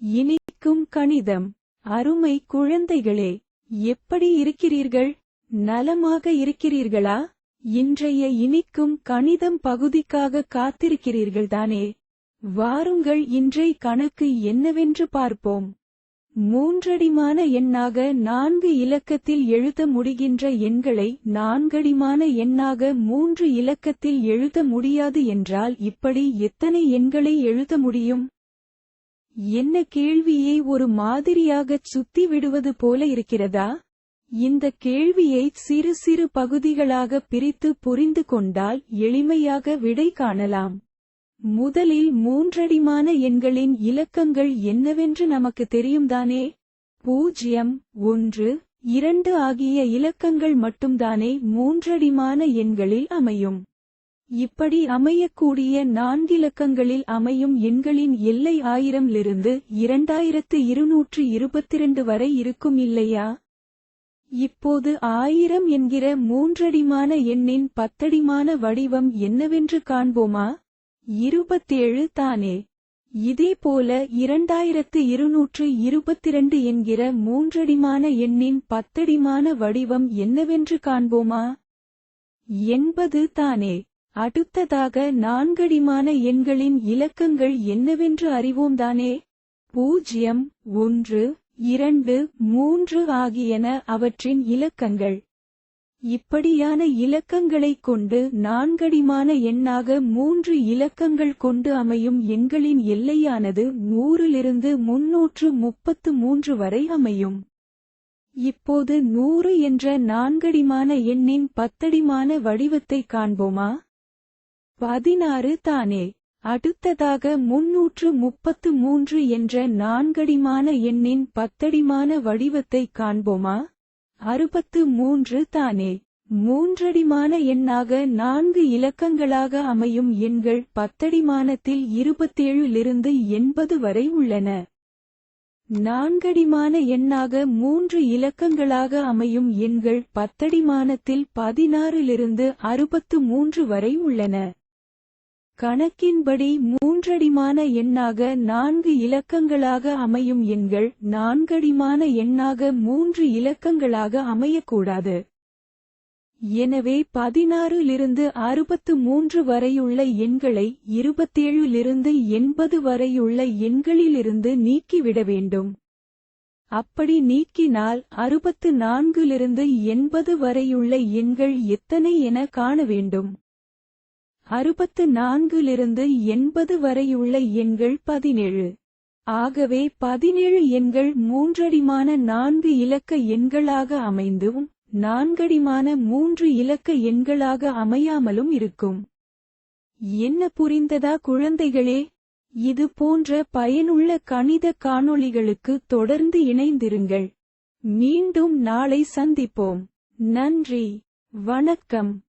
இனிக்கும் கணிதம். அருமை குழந்தைகளே எப்படி இருக்கிறீர்கள்? நலமாக இருக்கிறீர்களா? இன்றைய இனிக்கும் கணிதம் பகுதிக்காக காத்திருக்கிறீர்கள் தானே? வாருங்கள் இன்றை கணக்கு என்னவென்று பார்ப்போம். மூன்றடிமான எண்ணாக நான்கு இலக்கத்தில் எழுத முடிகின்ற எண்களை நான்கடிமான எண்ணாக மூன்று இலக்கத்தில் எழுத முடியாது என்றால் இப்படி எத்தனை எண்களை எழுத முடியும்? என்ன கேள்வியை ஒரு மாதிரியாகச் சுத்தி விடுவது போல இருக்கிறதா? இந்த கேள்வியை சிறு சிறு பகுதிகளாக பிரித்து புரிந்து கொண்டால் எளிமையாக விடை காணலாம். முதலில் மூன்றடிமான எண்களின் இலக்கங்கள் என்னவென்று நமக்கு தெரியும்தானே? பூஜ்யம் ஒன்று இரண்டு ஆகிய இலக்கங்கள் மட்டும்தானே மூன்றடிமான எண்களில் அமையும். இப்படி அமையக்கூடிய நான்கிலக்கங்களில் அமையும் எண்களின் எல்லை ஆயிரம்லிருந்து இரண்டாயிரத்து இருநூற்று இருபத்திரண்டு வரை இருக்கும் இல்லையா? இப்போது ஆயிரம் என்கிற மூன்றடிமான எண்ணின் பத்தடிமான வடிவம் என்னவென்று காண்போமா? இருபத்தேழு தானே. இதேபோல இரண்டாயிரத்து இருநூற்று இருபத்திரண்டு என்கிற மூன்றடிமான எண்ணின் பத்தடிமான வடிவம் என்னவென்று காண்போமா? எண்பது தானே. அடுத்ததாக நான்கடிமான எண்களின் இலக்கங்கள் என்னவென்று அறிவோம்தானே? பூஜ்யம் ஒன்று இரண்டு மூன்று ஆகியன அவற்றின் இலக்கங்கள். இப்படியான இலக்கங்களைக் கொண்டு நான்கடிமான எண்ணாக மூன்று இலக்கங்கள் கொண்டு அமையும் எண்களின் எல்லையானது நூறிலிருந்து முன்னூற்று முப்பத்து மூன்று வரை அமையும். இப்போது நூறு என்ற நான்கடிமான எண்ணின் பத்தடிமான வடிவத்தை காண்போமா? பதினாறு தானே. அடுத்ததாக முன்னூற்று முப்பத்து மூன்று என்ற நான்கடிமான எண்ணின் பத்தடிமான வடிவத்தை காண்போமா? அறுபத்து மூன்று தானே. மூன்றடிமான எண்ணாக நான்கு இலக்கங்களாக அமையும் எண்கள் பத்தடிமானத்தில் இருபத்தேழிலிருந்து எண்பது வரை உள்ளன. நான்கடிமான எண்ணாக மூன்று இலக்கங்களாக அமையும் எண்கள் பத்தடிமானத்தில் பதினாறிலிருந்து அறுபத்து மூன்று வரை உள்ளன. கணக்கின்படி மூன்றடிமான எண்ணாக நான்கு இலக்கங்களாக அமையும் எண்கள் நான்கடிமான எண்ணாக மூன்று இலக்கங்களாக அமையக்கூடாது. எனவே பதினாறிலிருந்து அறுபத்து மூன்று வரையுள்ள எண்களை இருபத்தேழிலிருந்து எண்பது வரையுள்ள எண்களிலிருந்து நீக்கிவிட வேண்டும். அப்படி நீக்கினால் அறுபத்து நான்கிலிருந்து எண்பது வரையுள்ள எண்கள் எத்தனை என காண வேண்டும். அறுபத்து நான்கிலிருந்து எண்பது வரையுள்ள எண்கள் பதினேழு. ஆகவே பதினேழு எண்கள் மூன்றடிமான நான்கு இலக்க எண்களாக அமைந்தும் நான்கடிமான மூன்று இலக்க எண்களாக அமையாமலும் இருக்கும். என்ன புரிந்ததா குழந்தைகளே? இது போன்ற பயனுள்ள கணித காணொளிகளுக்கு தொடர்ந்து இணைந்திருங்கள். மீண்டும் நாளை சந்திப்போம். நன்றி. வணக்கம்.